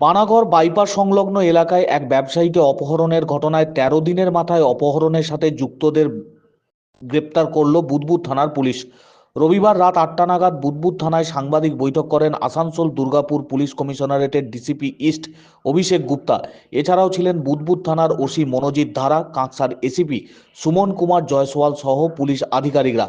Panagarh bypass সংলগ্ন এলাকায় এক ব্যবসায়ীকে অপহরণের ঘটনায় তেরো দিনের মাথায় অপহরণের সাথে যুক্তদের গ্রেপ্তার করল বুদবুদ থানার পুলিশ। রবিবার রাত আটটা নাগাদ বুদবুদ থানায় সাংবাদিক বৈঠক করেন আসানসোল দুর্গাপুর পুলিশ কমিশনারেটের ডিসিপি ইস্ট অভিষেক গুপ্তা। এছাড়াও ছিলেন বুদবুদ থানার ওসি মনোজিৎ ধারা, কাঁকসার এসিপি সুমন কুমার জয়সওয়াল সহ পুলিশ আধিকারিকরা।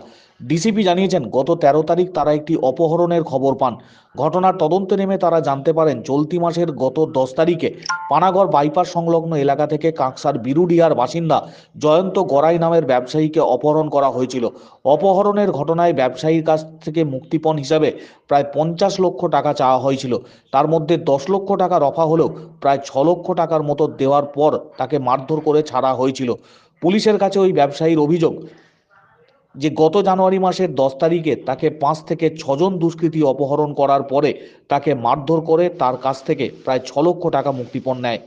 ডিসিপি জানিয়েছেন, গত তেরো তারিখ তারা একটি অপহরণের খবর পান। ঘটনার তদন্তে নেমে তারা জানতে পারেন, চলতি মাসের গত দশ তারিখে পানাগড় বাইপাস সংলগ্ন এলাকা থেকে কাঁকসার বিরুডিয়ার বাসিন্দা জয়ন্ত গড়াই নামের ব্যবসায়ীকে অপহরণ করা হয়েছিল। অপহরণের ঘটনায় ব্যবসায়ীর কাছ থেকে মুক্তিপণ হিসাবে প্রায় পঞ্চাশ লক্ষ টাকা চাওয়া হয়েছিল। তার মধ্যে দশ লক্ষ টাকা রফা হলেও প্রায় ছ লক্ষ টাকার মতো দেওয়ার পর তাকে মারধর করে ছাড়া হয়েছিল। পুলিশের কাছে ওই ব্যবসায়ীর অভিযোগ যে গত জানুয়ারি মাসের দশ তারিখে তাকে পাঁচ থেকে ছজন দুষ্কৃতী অপহরণ করার পরে তাকে মারধর করে তার কাছ থেকে প্রায় ছ লক্ষ টাকা মুক্তিপণ নেয়।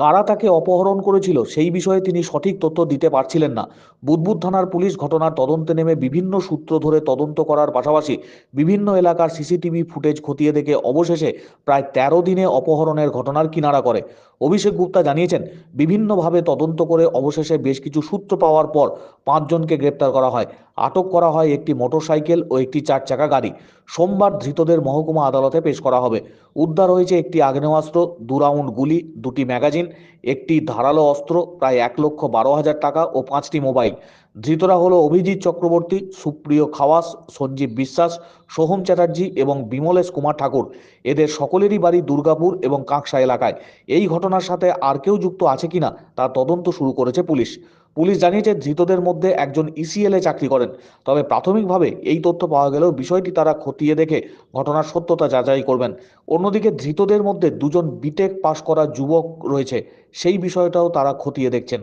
কারা তাকে অপহরণ করেছিল সেই বিষয়ে তিনি সঠিক তথ্য দিতে পারছিলেন না। বুদবুদ থানার পুলিশ ঘটনার তদন্তে নেমে বিভিন্ন সূত্র ধরে তদন্ত করার পাশাপাশি বিভিন্ন এলাকার সিসিটিভি ফুটেজ খতিয়ে দেখে অবশেষে প্রায় তেরো দিনে অপহরণের ঘটনার কিনারা করে। অভিষেক গুপ্তা জানিয়েছেন, বিভিন্নভাবে তদন্ত করে অবশেষে বেশ কিছু সূত্র পাওয়ার পর পাঁচজনকে গ্রেপ্তার করা হয়। আটক করা হয় একটি মোটরসাইকেল ও একটি চার চাকা গাড়ি। সোমবার ধৃতদের মহকুমা আদালতে পেশ করা হবে। উদ্ধার হয়েছে একটি আগ্নেয়াস্ত্র, দু রাউন্ড গুলি, দুটি ম্যাগাজিন, একটি ধারালো অস্ত্র, প্রায় এক লক্ষ বারো হাজার টাকা ও পাঁচটি মোবাইল। ধৃতরা হলো অভিজিৎ চক্রবর্তী, সুপ্রিয় খাওয়াস, সঞ্জীব বিশ্বাস, সোহম চ্যাটার্জি এবং বিমলেশ কুমার ঠাকুর। এদের সকলেরই বাড়ি দুর্গাপুর এবং কাঁকসা এলাকায়। এই ঘটনার সাথে আর কেউ যুক্ত আছে কিনা তার তদন্ত শুরু করেছে পুলিশ। পুলিশ জানিয়েছে ধৃতদের মধ্যে একজন ইসিএল এ চাকরি করেন। তবে প্রাথমিকভাবে এই তথ্য পাওয়া গেলেও বিষয়টি তারা খতিয়ে দেখে ঘটনার সত্যতা যাচাই করবেন। অন্যদিকে ধৃতদের মধ্যে দুজন বিটেক পাশ করা যুবক রয়েছে, সেই বিষয়টাও তারা খতিয়ে দেখছেন।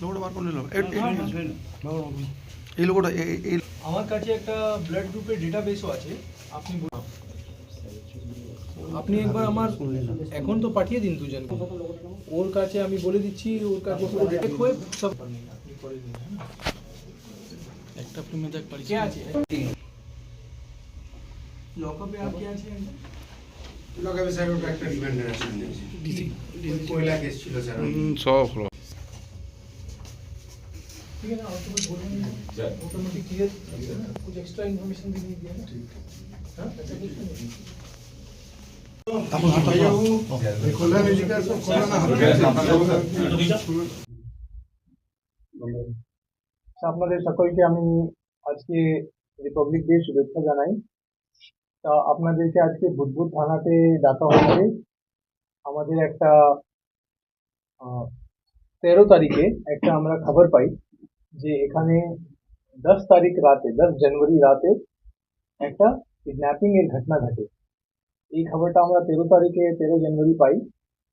লোগোটা বার করে নিলাম। এই- এই- এই লোগোটা এই- আমার কাছে একটা ব্লাড গ্রুপের ডেটাবেসও আছে। আপনি বলুন। আপনি একবার আমার এখন তো পাঠিয়ে দিন দুজন ওর কাছে আমি বলে দিচ্ছি ওর কাছে পুরো data হয়ে সব আপনি করে দিন হ্যাঁ? একটা প্রেমে দেখ পারি কে আছে লকআপে আর কে আছে লগাবে স্যার ওটা একটা রিমান্ডার অ্যাকশন নিয়েছে পয়লা কেস ছিল স্যার ওই। সব হলো ठीक है ना और तो कुछ बोलना नहीं है ऑटोमेटिक क्लियर कुछ एक्स्ट्रा इन्फॉर्मेशन भी नहीं दिया ना हाँ ऐसा कुछ नहीं আপনাদের সকলকে আমি আজকে রিপাবলিক ডে শুভেচ্ছা জানাই তা আপনাদেরকে আজকে বুধবুধ থানাতে ডাকা হয়েছে আমাদের একটা তেরো তারিখে একটা আমরা খবর পাই যে এখানে দশ তারিখ রাতে দশ জানুয়ারি রাতে একটা কিডন্যাপিং এর ঘটনা ঘটে এই খবরটা আমরা তেরো তারিখে, তেরো জানুয়ারি পাই।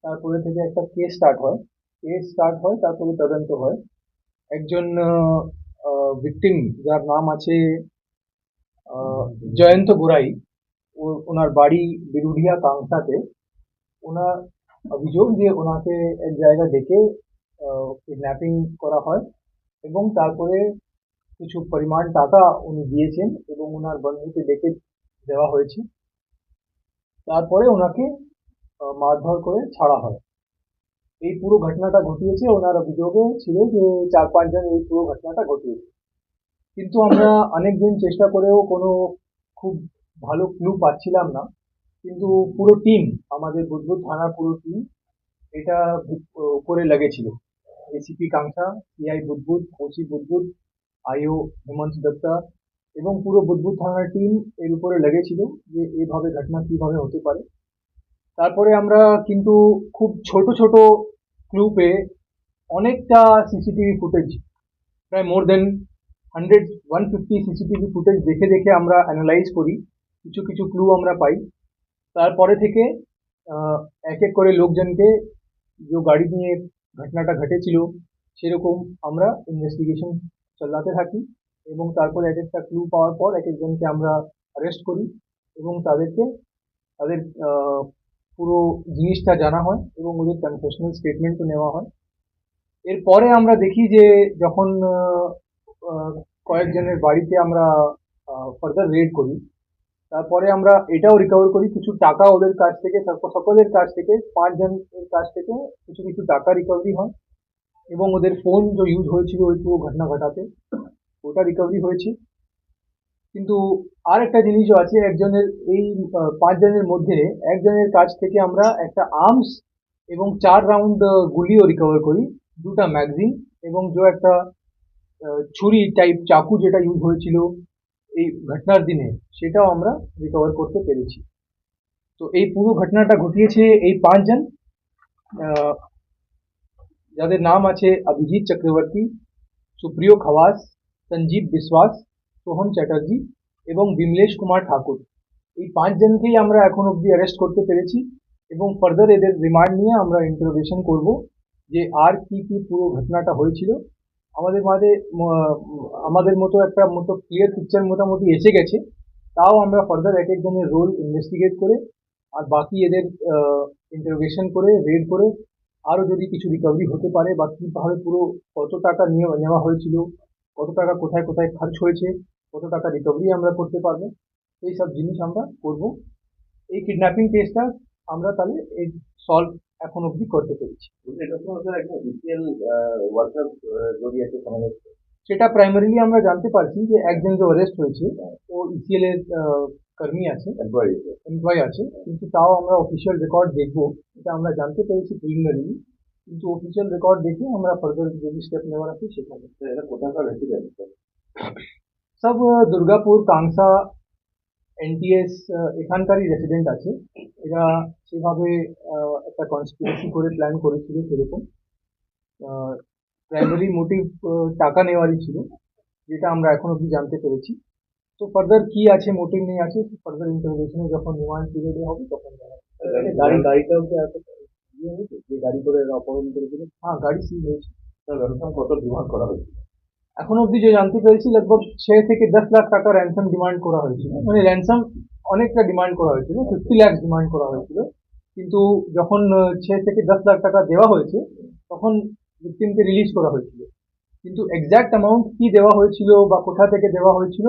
তারপরে থেকে একটা কেস স্টার্ট হয়। কেস স্টার্ট হয়, তারপরে তদন্ত হয়। একজন ভিকটিম যার নাম আছে জয়ন্ত গোড়াই ওনার বাড়ি বিরুডিয়া কাংসাতে। ওনার অভিযোগ যে ওনাকে এক জায়গা ডেকে কিডন্যাপিং করা হয় এবং তারপরে কিছু পরিমাণ টাকা উনি দিয়েছেন এবং ওনার বন্ধুকে ডেকে দেওয়া হয়েছে। তারপরে ওনাকে মারধর করে ছাড়া হয়। এই পুরো ঘটনাটা ঘটিয়েছে, ওনার অভিযোগে ছিল যে চার পাঁচজন এই পুরো ঘটনাটা ঘটিয়েছে। কিন্তু আমরা অনেকদিন চেষ্টা করেও কোনো খুব ভালো ক্লু পাচ্ছিলাম না। কিন্তু পুরো টিম আমাদের বুধবুধ থানার পুরো টিম এটা উপরে লেগেছিল। ACP Kanksa CI Budbud OC Budbud IO Hemanta Dutta এবং পুরো বুধবুধ থানার টিম এর উপরে লেগেছিল যে এইভাবে ঘটনা কীভাবে হতে পারে। তারপরে আমরা কিন্তু খুব ছোট ছোট ক্লু পেয়ে অনেকটা সিসিটিভি ফুটেজ প্রায় more than hundred one fifty CCTV footage দেখে দেখে আমরা অ্যানালাইজ করি। কিছু কিছু ক্লু আমরা পাই। তারপরে থেকে এক এক করে লোকজনকে যে গাড়ি নিয়ে ঘটনাটা ঘটেছিল, সেরকম আমরা ইনভেস্টিগেশন চালাতে থাকি। এবং তারপর এক একটা ক্লু পাওয়ার পর এক একজনকে আমরা অ্যারেস্ট করি এবং তাদেরকে, তাদের পুরো জিনিসটা জানা হয় এবং ওদের কনফেশনাল স্টেটমেন্টও নেওয়া হয়। এরপরে আমরা দেখি যে যখন কয়েকজনের বাড়িতে আমরা ফার্দার রেড করি, তারপরে আমরা এটাও রিকভার করি, কিছু টাকা ওদের কাছ থেকে সক- সকলের কাছ থেকে, পাঁচজনের কাছ থেকে কিছু কিছু টাকা রিকভারি হয় এবং ওদের ফোন যে ইউজ হয়েছিল ওই পুরো ঘটনা ঘটাতে ওটা রিকভারি হয়েছে। কিন্তু আর একটা জিনিসও আছে, একজনের এই পাঁচজনের মধ্যে একজনের কাছ থেকে আমরা একটা আর্মস এবং চার রাউন্ড গুলিও রিকভার করি। দুটা ম্যাগজিন এবং যে একটা ছুরি টাইপ চাকু যেটা ইউজ হয়েছিল এই ঘটনার দিনে, সেটাও আমরা রিকভার করতে পেরেছি। তো এই পুরো ঘটনাটা ঘটিয়েছে এই পাঁচজন। যাদের নাম আছে অভিজিৎ চক্রবর্তী, সুপ্রিয় খাওয়াস সঞ্জীব বিশ্বাস সোহন চ্যাটার্জি এবং বিমলেশ কুমার ঠাকুর এই পাঁচজনকেই আমরা এখন অবধি অ্যারেস্ট করতে পেরেছি এবং ফার্দার এদের রিমান্ড নিয়ে আমরা ইন্টারোগেশন করব যে আর কি কি পুরো ঘটনাটা হয়েছিল। আমাদের মাঝে আমাদের মতো একটা মতো ক্লিয়ার পিকচার মোটামুটি এসে গেছে। তাও আমরা ফার্দার এক একজনের রোল ইনভেস্টিগেট করে আর বাকি এদের ইন্টারোগেশন করে রেড করে আরও যদি কিছু রিকভারি হতে পারে বা কীভাবে পুরো কত টাকা নিয়ে, নেওয়া হয়েছিল কত টাকা কোথায় কোথায় খরচ হয়েছে কত টাকা রিকভারি আমরা করতে পারব এই সব জিনিস আমরা করব। এই কিডন্যাপিং কেসটা আমরা তাহলে এই সলভ এখন অবধি করতে পেরেছি। সেটা প্রাইমারিলি আমরা জানতে পারছি যে একজন যে অ্যারেস্ট হয়েছে ও ইসিএল এর কর্মী আছে এমপ্লয় আছে। কিন্তু তাও আমরা অফিসিয়াল রেকর্ড দেখব। এটা আমরা জানতে পেরেছি প্রিলিমিনারি কিন্তু অফিসিয়াল রেকর্ড দেখে আমরা ফার্দার যদি স্টেপ নেওয়ার আছে সেখানে সব আহ, দুর্গাপুর কাংসা এনটিএস এখানকারই রেসিডেন্ট আছে এরা সেভাবে আহ, একটা কনস্পিরেসি করে প্ল্যান করেছিল সেরকম প্রাইমারি মোটিভ টাকা নেওয়ারই ছিল যেটা আমরা এখন অবধি জানতে পেরেছি তো ফার্দার কি আছে মোটিভ নিয়ে আছে ফার্দার ইন্টারভিউশনে যখন রিমান্ড পিরিয়ডে হবে তখন জানা যাবে। গাড়ি গাড়িটাও কি আছে ইয়ে হয়েছে? যে গাড়ি করে এরা অপহরণ করেছিল হ্যাঁ গাড়ি সিজ হয়েছে। কত ডিমান্ড করা হয়েছিল এখন অবধি যে জানতে পেরেছি লগভগ ছয় থেকে দশ লাখ টাকা র্যানসাম ডিমান্ড করা হয়েছিল। মানে র্যানসাম অনেকটা ডিমান্ড করা হয়েছিল ফিফটি লাখ ডিমান্ড করা হয়েছিল। কিন্তু যখন ছয় থেকে দশ লাখ টাকা দেওয়া হয়েছে, তখন ভিকটিমকে রিলিজ করা হয়েছিল। কিন্তু এক্সাক্ট অ্যামাউন্ট কি দেওয়া হয়েছিল বা কোথা থেকে দেওয়া হয়েছিল,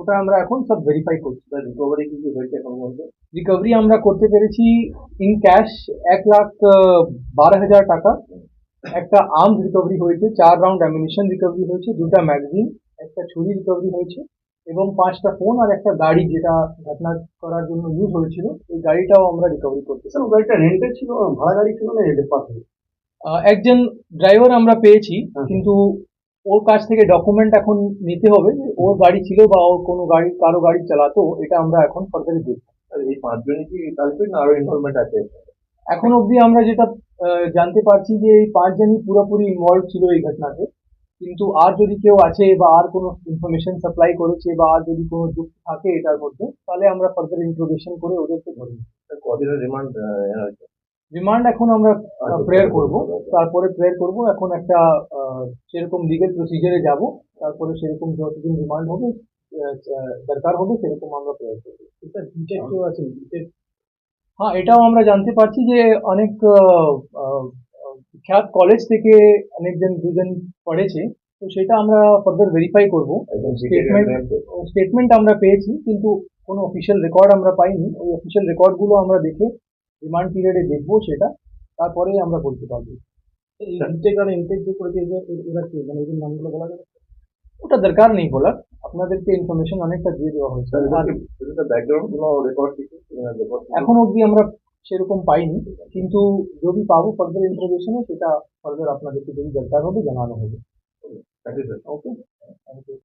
ওটা আমরা এখন সব ভেরিফাই করছি। রিকভারি কি কি হয়েছে এখন রিকভারি আমরা করতে পেরেছি ইন ক্যাশ এক লাখ বারো হাজার টাকা। একটা আর্মস রিকভারি হয়েছে চার রাউন্ড অ্যামিনেশন রিকভারি হয়েছে দুটা ম্যাগাজিন একটা ছুরি রিকভারি হয়েছে এবং পাঁচটা ফোন আর একটা গাড়ি যেটা ঘটনা করার জন্য ইউজ হয়েছিল ওই গাড়িটাও আমরা রিকভারি করতে স্যার গাড়িটা রেন্টেড ছিল ভাড়া গাড়ি ছিল না রেন্টেড পাস একজন ড্রাইভার আমরা পেয়েছি কিন্তু ওর কাছ থেকে ডকুমেন্ট এখন নিতে হবে যে ওর গাড়ি ছিল বা ওর কোনো গাড়ি কারও গাড়ি চালাতো এটা আমরা এখন ফার্দারে দেখব। এই পাঁচজনই কি কালপিট না আরও ইনভলভমেন্ট আছে। এখন অবধি আমরা যেটা জানতে পারছি যে এই পাঁচজনই পুরোপুরি ইনভলভ ছিল এই ঘটনাতে। কিন্তু আর যদি কেউ আছে বা আর কোনো ইনফরমেশন সাপ্লাই করেছে বা আর যদি কোনো যুক্ত থাকে এটার মধ্যে তাহলে আমরা ফার্দার ইন্ট্রোগেশন করে ওদেরকে ধরে কদিনের রিমান্ড রিমান্ড এখন আমরা প্রেয়ার করব। তারপরে প্রেয়ার করব। এখন একটা সেরকম লিগেল প্রসিজারে যাব। তারপরে সেরকম যতদিন রিমান্ড হবে দরকার হবে সেরকম আমরা প্রেয়ার করব। আছে হ্যাঁ এটাও আমরা জানতে পারছি যে অনেক আহ, কলেজ থেকে অনেকজন দুজন পড়েছে। তো সেটা আমরা ফার্দার ভেরিফাই করব। স্টেটমেন্ট আমরা পেয়েছি কিন্তু কোনো অফিসিয়াল রেকর্ড আমরা পাইনি। ওই অফিসিয়াল রেকর্ডগুলো আমরা দেখে রিমান্ড পিরিয়ডে দেখব সেটা। তারপরেই আমরা বলতে পারব। ইনটেক আর ইনটেক যে করেছে এরা কি? মানে এদের নামগুলো বলা যাবে? ওটা দরকার নেই বলার। আপনাদেরকে ইনফরমেশন অনেকটা দিয়ে দেওয়া হয়েছে। ব্যাকগ্রাউন্ড রেকর্ড এখন অব্দি আমরা সেরকম পাইনি কিন্তু যদি পাবো ফার্দার ইনফরমেশনে সেটা ফার্দার আপনাদেরকে যদি দরকার হবে জানানো হবে। Okay thank you